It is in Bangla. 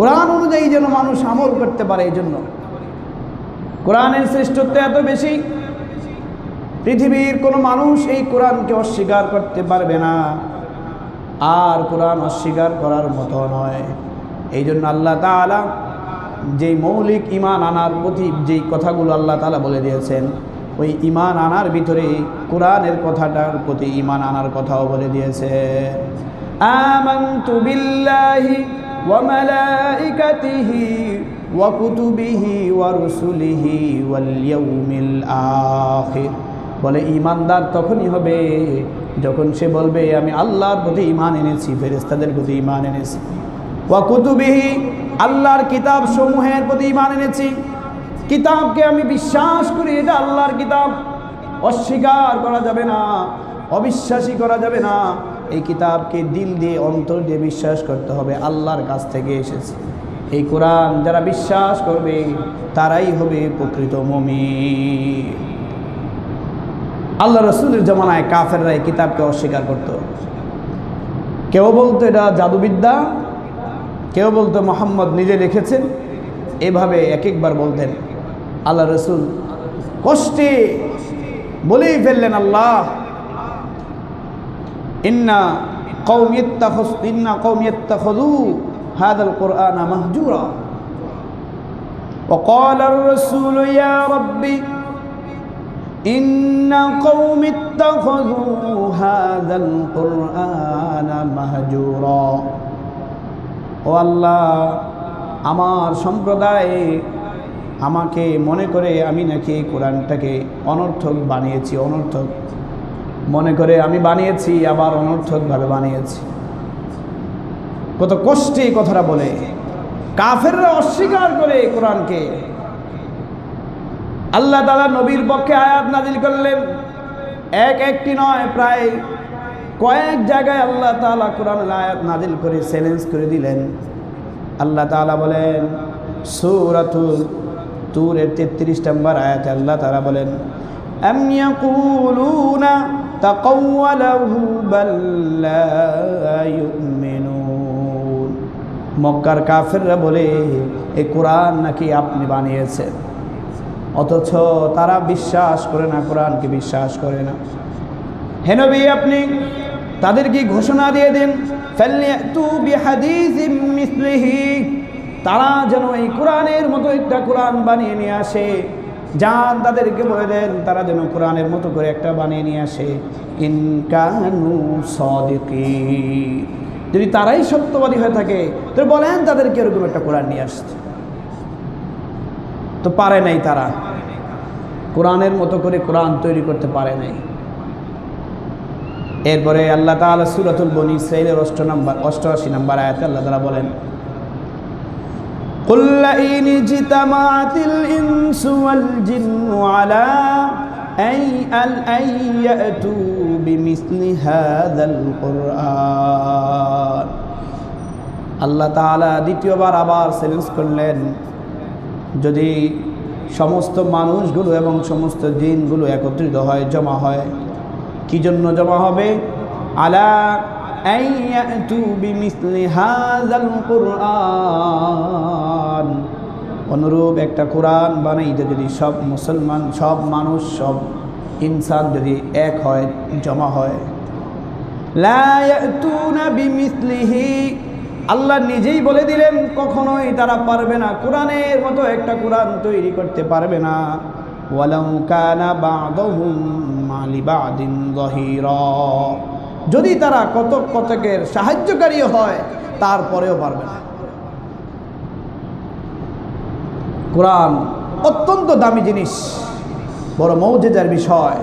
কোরআন অনুযায়ী যেন মানুষ আমল করতে পারে এই জন্য। কোরআনের শ্রেষ্ঠত্ব এত বেশি, পৃথিবীর কোনো মানুষ এই কোরআনকে অস্বীকার করতে পারবে না। আর কোরআন অস্বীকার করার মতো নয়। এই জন্য আল্লাহ তালা যেই মৌলিক ইমান আনার প্রতি যেই কথাগুলো আল্লাহ তালা বলে দিয়েছেন, ওই ইমান আনার ভিতরে কোরআনের কথাটার প্রতি ইমান আনার কথাও বলে দিয়েছে। আমানতু বিল্লাহি ওয়া রুসুলিহি ওয়াল ইয়াউমিল আখির বলে, ইমানদার তখনই হবে যখন সে বলবে, আমি আল্লাহর প্রতি ইমান এনেছি ফেরেস্তাদের প্রতি ইমান এনেছি। ওয়া কুতুবিহি আল্লাহর কিতাব সমূহের প্রতি ইমান এনেছি। কিতাবকে আমি বিশ্বাস করি, এটা আল্লাহর কিতাব। অস্বীকার করা যাবে না, অবিশ্বাসী করা যাবে না। এই কিতাবকে দিল দিয়ে অন্তর দিয়ে বিশ্বাস করতে হবে, আল্লাহর কাছ থেকে এসেছে। এই কোরআন যারা বিশ্বাস করবে, তারাই হবে প্রকৃত মমি আল্লাহ রসুলের জমানায় কাফেররা এই কিতাবকে অস্বীকার করত। কেউ বলতো এটা জাদুবিদ্যা, কেউ বলতো মোহাম্মদ নিজে লিখেছেন, এভাবে এক একবার বলতেন, আল্লাহ রসুল কষ্টে বলেই ফেললেন আল্লাহ। ইন্না কৌমিয়ত্তাখস ইন্না কৌমিয়ত্তাখদু হাদাল কোরআন মাহজুরা وقال الرسول يا ربي إن قوم اتخذوا هذا القرآن مهجورا ও আল্লাহ আমার সম্প্রদায়ে আমাকে মনে করে আমি নাকি এই কোরআনটাকে অনর্থক বানিয়েছি অনর্থক মনে করে আমি বানিয়েছি, আবার অনর্থকভাবে বানিয়েছি। কত কষ্টে কথাটা বলে। কাফেররা অস্বীকার করে কোরআনকে। আল্লাহ তালা নবীর পক্ষে আয়াত নাজিল করলেন। এক একটি নয়, প্রায় কয়েক জায়গায় আল্লাহ তালা কোরআন আয়াত নাজিল করে চ্যালেঞ্জ করে দিলেন। আল্লাহ তালা বলেন, সুরাতুল তুরের তেত্রিশ নম্বর আয়াতে আল্লাহ তালা বলেন أم তাকাওয়ালাহু বাল ইউমিনুন। মক্কার কাফেররা বলে এই কোরআন নাকি আপনি বানিয়েছেন? অথচ তারা বিশ্বাস করে না, কোরআনকে বিশ্বাস করে না। হেনবি আপনি তাদের কি ঘোষণা দিয়ে দিন? তারা যেন এই কোরআনের মতো একটা কোরআন বানিয়ে নিয়ে আসে। যান তাদেরকে বলে দেন, তারা যেন কোরআনের মতো করে একটা বানিয়ে নিয়ে আসে। ইনকানু সদিকি যদি তারাই সত্যবাদী হয়ে থাকে তো বলেন তাদেরকে এরকম একটা কোরআন নিয়ে আসতে তো পারে নাই তারা। কোরআনের মতো করে কোরআন তৈরি করতে পারে নাই। এরপরে আল্লাহ তাআলা সূরাতুল বনি ইসরাঈলের অষ্ট নম্বর অষ্টআশি নম্বর আয়াতে আল্লাহ তাআলা বলেন قل لئن اجتمعت الإنس والجن على أي أن أن يأتوا بمثل هذا القرآن আল্লাহ তাআলা দ্বিতীয়বার আবার চ্যালেঞ্জ করলেন যদি সমস্ত মানুষগুলো এবং সমস্ত জিনগুলো একত্রিত হয় জমা হয় কি জন্য জমা হবে আলা আইয়াতু বিমিসলি হাযাল কুরআন অনুরূপ একটা কোরআন বানাইতে যদি সব মুসলমান, সব মানুষ, সব ইনসান যদি এক হয়, জমা হয়। আল্লাহ নিজেই বলে দিলেন, কখনোই তারা পারবে না। কোরআনের মতো একটা কোরআন তৈরি করতে পারবে না। বাদহুম মালি বাদিন যহিরা যদি তারা কত কতকের সাহায্যকারী হয়, তারপরেও পারবে না। কোরআন অত্যন্ত দামি জিনিস, বড় মৌজেদার বিষয়।